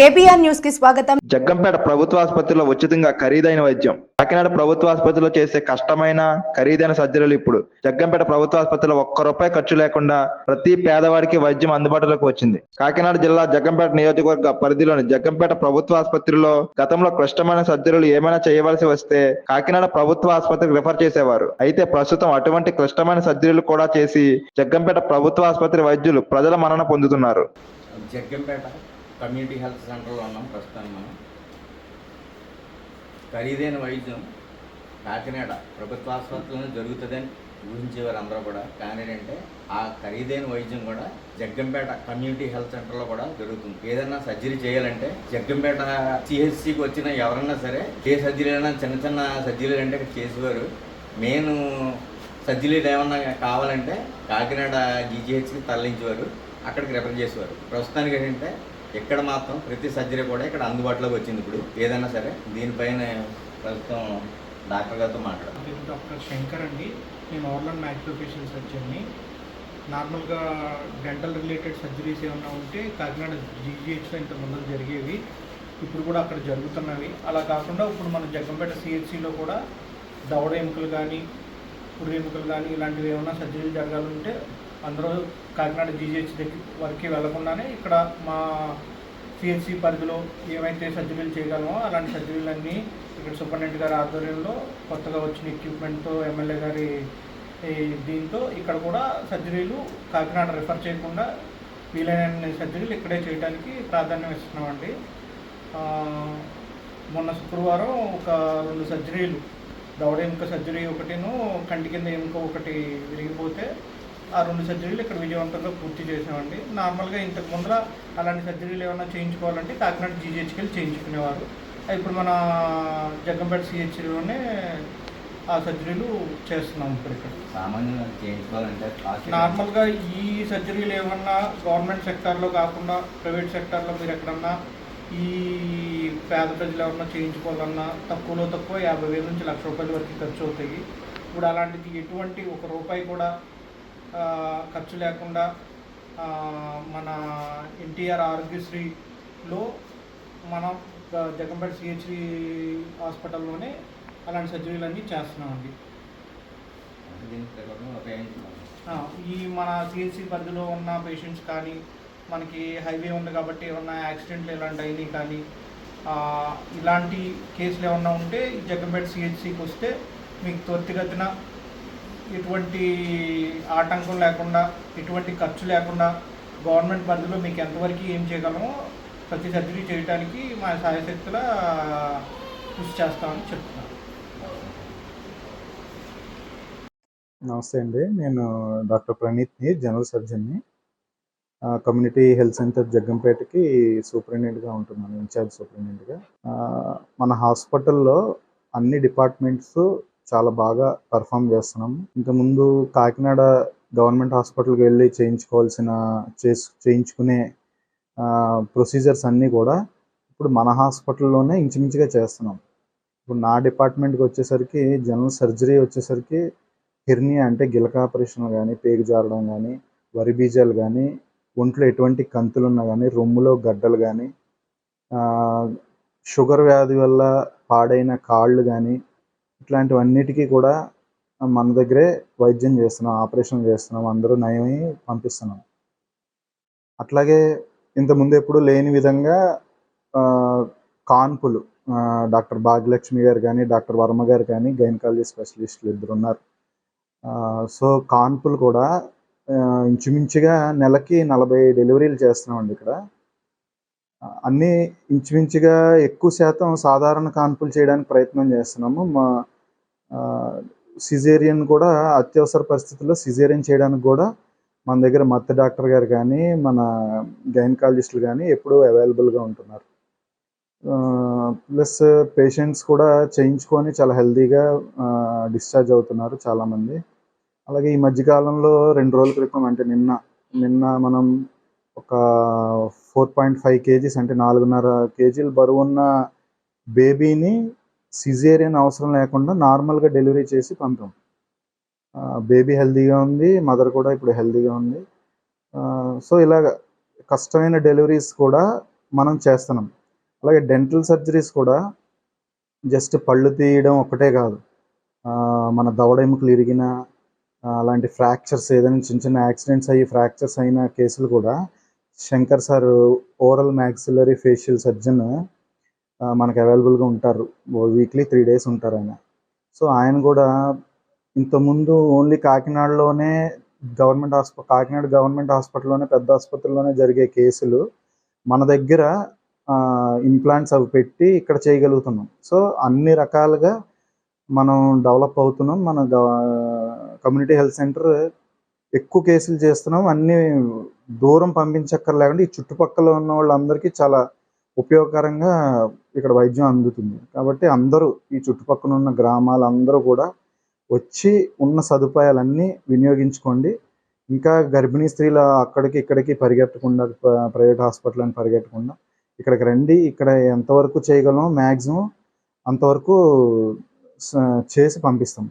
KBR న్యూస్కి స్వాగతం. జగ్గంపేట ప్రభుత్వ ఆసుపత్రిలో ఉచితంగా ఖరీదైన వైద్యం. కాకినాడ ప్రభుత్వ ఆసుపత్రిలో చేసే కష్టమైన ఖరీదైన సర్జరీలు ఇప్పుడు. జగ్గంపేట ప్రభుత్వ ఆసుపత్రిలో ఒక్క రూపాయి ఖర్చు లేకుండా ప్రతి పేదవాడికి వైద్యం అందుబాటులోకి వచ్చింది. కాకినాడ జిల్లా జగ్గంపేట నియోజకవర్గ పరిధిలోని జగ్గంపేట ప్రభుత్వ ఆసుపత్రిలో గతంలో క్లిష్టమైన సర్జరీలు ఏమైనా చేయవలసి వస్తే కాకినాడ ప్రభుత్వ ఆసుపత్రికి రిఫర్ చేసేవారు. అయితే ప్రస్తుతం అటువంటి క్లిష్టమైన సర్జరీలు కూడా చేసి జగ్గంపేట ప్రభుత్వ ఆసుపత్రి వైద్యులు ప్రజల మన్నన పొందుతున్నారు. జగ్గంపేట కమ్యూనిటీ హెల్త్ సెంటర్లో ఉన్నాం ప్రస్తుతానికి మనం. ఖరీదైన వైద్యం కాకినాడ ప్రభుత్వ ఆసుపత్రిలోనే జరుగుతుందని ఊహించేవారు అందరూ కూడా. కానీ ఏంటంటే ఆ ఖరీదైన వైద్యం కూడా జగ్గంపేట కమ్యూనిటీ హెల్త్ సెంటర్లో కూడా జరుగుతుంది. ఏదైనా సర్జరీ చేయాలంటే జగ్గంపేట సిహెచ్సికి వచ్చిన ఎవరన్నా సరే ఏ సర్జరీ అయినా చిన్న చిన్న సర్జరీలు అంటే చేసేవారు. మెయిన్ సర్జరీలు ఏమన్నా కావాలంటే కాకినాడ జీజీహెచ్కి తరలించేవారు. అక్కడికి రిఫర్ చేసేవారు. ప్రస్తుతానికి ఏంటంటే ఇక్కడ మాత్రం ప్రతి సర్జరీ కూడా ఇక్కడ అందుబాటులోకి వచ్చింది ఇప్పుడు. ఏదైనా సరే దీనిపైన ప్రస్తుతం డాక్టర్ గారితో మాట్లాడాలి డాక్టర్ శంకర్ అండి. నేను ఆర్లన్ మ్యాక్సిలోఫేషియల్ సర్జన్ని నార్మల్గా డెంటల్ రిలేటెడ్ సర్జరీస్ ఏమైనా ఉంటే కాకినాడ జీజీహెచ్లో ఇంత ముందు జరిగేవి. ఇప్పుడు కూడా అక్కడ జరుగుతున్నవి. అలా కాకుండా ఇప్పుడు మన జగ్గంపేట సిహెచ్సిలో కూడా దవడ ఎముకలు కానీ పురి ఎముకలు కానీ ఇలాంటివి ఏమైనా సర్జరీలు జరగాలంటే అందరూ కాకినాడ జీజీహెచ్ దగ్గర వరకు వెళ్ళకుండానే ఇక్కడ మా సిహెచ్సి పరిధిలో ఏవైతే సర్జరీలు చేయగలమో అలాంటి సర్జరీలన్నీ ఇక్కడ సూపరింటెండెంట్ గారి ఆధ్వర్యంలో కొత్తగా వచ్చిన ఎక్విప్మెంట్తో ఎమ్మెల్యే గారి దీంతో ఇక్కడ కూడా సర్జరీలు కాకినాడ రిఫర్ చేయకుండా వీలైన సర్జరీలు ఇక్కడే చేయడానికి ప్రాధాన్యం ఇస్తున్నామండి. మొన్న శుక్రవారం ఒక రెండు సర్జరీలు దవడ ఎముక సర్జరీ ఒకటిను కంటి కింద ఎముక ఒకటి విరిగిపోతే ఆ రెండు సర్జరీలు ఇక్కడ విజయవంతంగా పూర్తి చేసామండి నార్మల్గా ఇంతకు ముందర అలాంటి సర్జరీలు ఏమైనా చేయించుకోవాలంటే కాకినాడ జీజీహెచ్కి వెళ్ళి చేయించుకునేవారు. ఇప్పుడు మన జగ్గంపేట సిహెచ్లోనే ఆ సర్జరీలు చేస్తున్నాం ఇప్పుడు ఇక్కడ. సామాన్యంగా చేయించుకోవాలంటే నార్మల్గా ఈ సర్జరీలు ఏమన్నా గవర్నమెంట్ సెక్టార్లో కాకుండా ప్రైవేట్ సెక్టార్లో మీరు ఎక్కడన్నా ఈ పేద ప్రజలు ఎవరన్నా చేయించుకోవాలన్నా తక్కువలో తక్కువ యాభై వేల నుంచి లక్ష రూపాయల వరకు ఖర్చు అవుతాయి. ఇప్పుడు అలాంటిది ఎటువంటి ఒక రూపాయి కూడా ఖర్చు లేకుండా మన ఎన్టీఆర్ ఆరోగ్యశ్రీలో మనం జగంపేట సిహెచ్సి హాస్పిటల్లోనే అలాంటి సర్జరీలన్నీ చేస్తున్నామండి. ప్రకారం ఉపయోగించుకోవాలి. ఆ, ఈ మన సిఎస్సి పరిధిలో ఉన్న పేషెంట్స్ కానీ మనకి హైవే ఉంది కాబట్టి ఏమన్నా యాక్సిడెంట్లు ఇలాంటి అయినాయి కానీ ఇలాంటి కేసులు ఏమన్నా ఉంటే ఈ జగ్గంపేట సిహెచ్సికి వస్తే మీకు త్వరితగతిన ఎటువంటి ఆటంకం లేకుండా ఎటువంటి ఖర్చు లేకుండా గవర్నమెంట్ పరిధిలో మీకు ఎంతవరకు ఏం చేయగలమో ప్రతి సర్జరీ చేయడానికి మా సాయశక్తుల కృషి చేస్తామని చెప్తున్నాను నమస్తే అండి. నేను డాక్టర్ ప్రణీత్ని జనరల్ సర్జన్ని కమ్యూనిటీ హెల్త్ సెంటర్ జగ్గంపేటకి సూపరింటెండెంట్గా ఉంటున్నాను ఇన్ఛార్జ్ సూపరింటెండెంట్గా. మన హాస్పిటల్లో అన్ని డిపార్ట్మెంట్స్ చాలా బాగా పర్ఫామ్ చేస్తున్నాం. ఇంతకుముందు కాకినాడ గవర్నమెంట్ హాస్పిటల్కి వెళ్ళి చేయించుకోవాల్సిన చేసు చేయించుకునే ప్రొసీజర్స్ అన్నీ కూడా ఇప్పుడు మన హాస్పిటల్లోనే ఇంచుమించుగా చేస్తున్నాం. ఇప్పుడు నా డిపార్ట్మెంట్కి వచ్చేసరికి జనరల్ సర్జరీ వచ్చేసరికి హిర్నియా అంటే గిలక ఆపరేషన్ కానీ పేగు జారడం కానీ వరి బీజాలు కానీ ఒంట్లో ఎటువంటి కంతులు ఉన్నా కానీ రొమ్ములో గడ్డలు కానీ షుగర్ వ్యాధి వల్ల పాడైన కాళ్ళు కానీ ఇట్లాంటివన్నిటికీ కూడా మన దగ్గరే వైద్యం చేస్తున్నాం ఆపరేషన్ చేస్తున్నాం అందరూ నయమై పంపిస్తున్నాం. అట్లాగే ఇంతకుముందు ఎప్పుడు లేని విధంగా కాన్పులు డాక్టర్ భాగ్యలక్ష్మి గారు కానీ డాక్టర్ వర్మ గారు కానీ గైనకాలజీ స్పెషలిస్టులు ఇద్దరు ఉన్నారు. సో కాన్పులు కూడా ఇంచుమించుగా నెలకి నలభై డెలివరీలు చేస్తున్నామండి ఇక్కడ. అన్నీ ఇంచుమించుగా ఎక్కువ శాతం సాధారణ కాన్పులు చేయడానికి ప్రయత్నం చేస్తున్నాము. మా సిజేరియన్ కూడా అత్యవసర పరిస్థితుల్లో సిజేరియన్ చేయడానికి కూడా మన దగ్గర మత్త డాక్టర్ గారు కానీ మన గైనకాలజిస్టులు కానీ ఎప్పుడూ అవైలబుల్గా ఉంటున్నారు. ప్లస్ పేషెంట్స్ కూడా చేయించుకొని చాలా హెల్దీగా డిశ్చార్జ్ అవుతున్నారు చాలామంది. అలాగే ఈ మధ్యకాలంలో రెండు రోజుల క్రితం అంటే నిన్న నిన్న మనం ఒక ఫోర్ పాయింట్ ఫైవ్ కేజీస్ అంటే నాలుగున్నర కేజీలు బరువున్న బేబీని సిజేరియన్ అవసరం లేకుండా నార్మల్గా డెలివరీ చేసి పంపాం. బేబీ హెల్దీగా ఉంది మదర్ కూడా ఇప్పుడు హెల్దీగా ఉంది. సో ఇలాగ కష్టమైన డెలివరీస్ కూడా మనం చేస్తున్నాం. అలాగే డెంటల్ సర్జరీస్ కూడా జస్ట్ పళ్ళు తీయడం ఒకటే కాదు. మన దవడ ఎముకలు ఇరిగిన అలాంటి ఫ్రాక్చర్స్ ఏదైనా చిన్న చిన్న యాక్సిడెంట్స్ అయ్యి ఫ్రాక్చర్స్ అయిన కేసులు కూడా Shankar sir oral maxillary facial surgeon మనకు అవైలబుల్గా ఉంటారు. వీక్లీ త్రీ డేస్ ఉంటారు ఆయన. సో ఆయన కూడా ఇంతకుముందు ఓన్లీ కాకినాడలోనే గవర్నమెంట్ హాస్పిటల్ కాకినాడ గవర్నమెంట్ హాస్పిటల్లోనే పెద్ద ఆసుపత్రిలోనే జరిగే కేసులు మన దగ్గర ఇంప్లాంట్స్ అవి పెట్టి ఇక్కడ చేయగలుగుతున్నాం. సో అన్ని రకాలుగా మనం డెవలప్ అవుతున్నాం. మన కమ్యూనిటీ హెల్త్ సెంటర్ ఎక్కువ కేసులు చేస్తున్నాం. అన్ని దూరం పంపించక్కర్లేకుండా ఈ చుట్టుపక్కల ఉన్న వాళ్ళందరికీ చాలా ఉపయోగకరంగా ఇక్కడ వైద్యం అందుతుంది. కాబట్టి అందరూ ఈ చుట్టుపక్కల ఉన్న గ్రామాలందరూ కూడా వచ్చి ఉన్న సదుపాయాలన్నీ వినియోగించుకోండి. ఇంకా గర్భిణీ స్త్రీల అక్కడికి ఇక్కడికి పరిగెట్టకుండా ప్ర- ప్రైవేట్ హాస్పిటల్ అని పరిగెట్టకుండా ఇక్కడికి రండి. ఇక్కడ ఎంతవరకు చేయగలమో మ్యాక్సిమం అంతవరకు చేసి పంపిస్తాం.